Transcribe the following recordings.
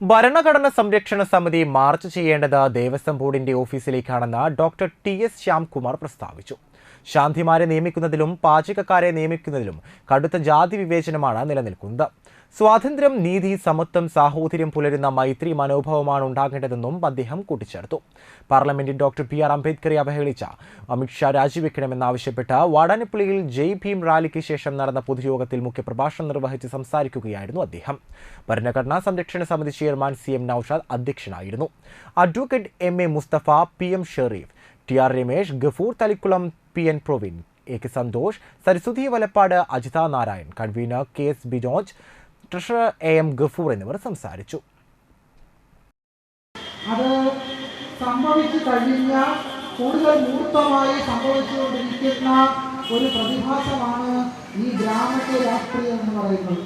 ഭരണഘടന സംരക്ഷണ സമിതി മാർച്ച് ചെയ്യേണ്ടത് ദേവസ്വം ബോർഡിന്റെ ഓഫീസിലേക്കാണെന്ന് ഡോക്ടർ ടി എസ് ശ്യാംകുമാർ പ്രസ്താവിച്ചു. ശാന്തിമാരെ നിയമിക്കുന്നതിലും പാചകക്കാരെ നിയമിക്കുന്നതിലും കടുത്ത ജാതി വിവേചനമാണ് നിലനിൽക്കുന്നത്. സ്വാതന്ത്ര്യം നീതി സമത്വം സാഹോദര്യം പുലരുന്ന മൈത്രി മനോഭാവമാണ് ഉണ്ടാകേണ്ടതെന്നും അദ്ദേഹം കൂട്ടിച്ചേർത്തു. പാർലമെന്റിൽ ഡോക്ടർ പി ആർ അംബേദ്കറെ അവഹേളിച്ച അമിത്ഷാ രാജിവെക്കണമെന്നാവശ്യപ്പെട്ട് വാടാനപ്പള്ളിയിൽ ജയ് ഭീം റാലിക്ക് ശേഷം നടന്ന പൊതുയോഗത്തിൽ മുഖ്യപ്രഭാഷണം നിർവഹിച്ച് സംസാരിക്കുകയായിരുന്നു അദ്ദേഹം. ഭരണഘടനാ സംരക്ഷണ സമിതി ചെയർമാൻ സി എം നൌഷാദ് അധ്യക്ഷനായിരുന്നു. Advocate M A Musthafa P M Shereef T R Ramesh Gafoor Thalikulam P N Provin A K Santhosh Saraswathi Valappad Ajitha Narayan. Convener K S Bijoj treasurer A M Gafoor എന്നിവർ സംസാരിച്ചു. അത് സംഭവിച്ചു കഴിഞ്ഞ കൂടുതൽ മൂർത്തമായി സംഭവിച്ചുകൊണ്ടിരിക്കുന്ന ഒരു പ്രതിഭാസമാണ് ഈ ഗ്രാമത്തെ രാഷ്ട്രീയം എന്ന് പറയുന്നത്.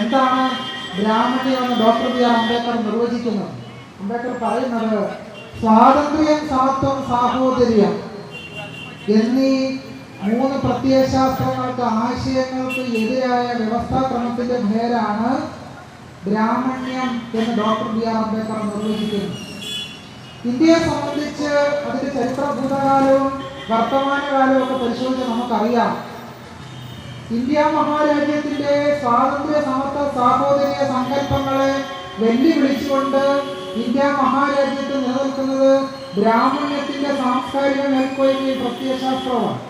എന്താണ് ഗ്രാമത്തെ എന്ന് ഡോക്ടർ ബി ആർ അംബേദ്കർ നിർവചിക്കുന്നത്? അംബേദ്കർ പറയുന്നത് സ്വാതന്ത്ര്യം സമത്വം സാഹോദര്യം എന്നീ മൂന്ന് പ്രത്യയശാസ്ത്രങ്ങൾക്ക് ആശയങ്ങൾക്ക് എതിരായ വ്യവസ്ഥാക്രമത്തിന്റെ പേരാണ് ബ്രാഹ്മണ്യം എന്ന് ഡോക്ടർ ബി ആർ അംബേദ്കർ നിർവചിക്കുന്നു ഇന്ത്യയെ സംബന്ധിച്ച് അതിന്റെ ചരിത്ര ഭൂതകാലവും വർത്തമാനകാലവും ഒക്കെ പരിശോധിച്ച് നമുക്കറിയാം. ഇന്ത്യ മഹാരാജ്യത്തിന്റെ സ്വാതന്ത്ര്യ സമത്വ സാഹോദര്യ വെല്ലുവിളിച്ചുകൊണ്ട് ഇന്ത്യ മഹാരാജ്യത്ത് നിലനിൽക്കുന്നത് ബ്രാഹ്മണ്യത്തിന്റെ സാംസ്കാരിക മേൽക്കോയ്മയും പ്രത്യയശാസ്ത്രമാണ്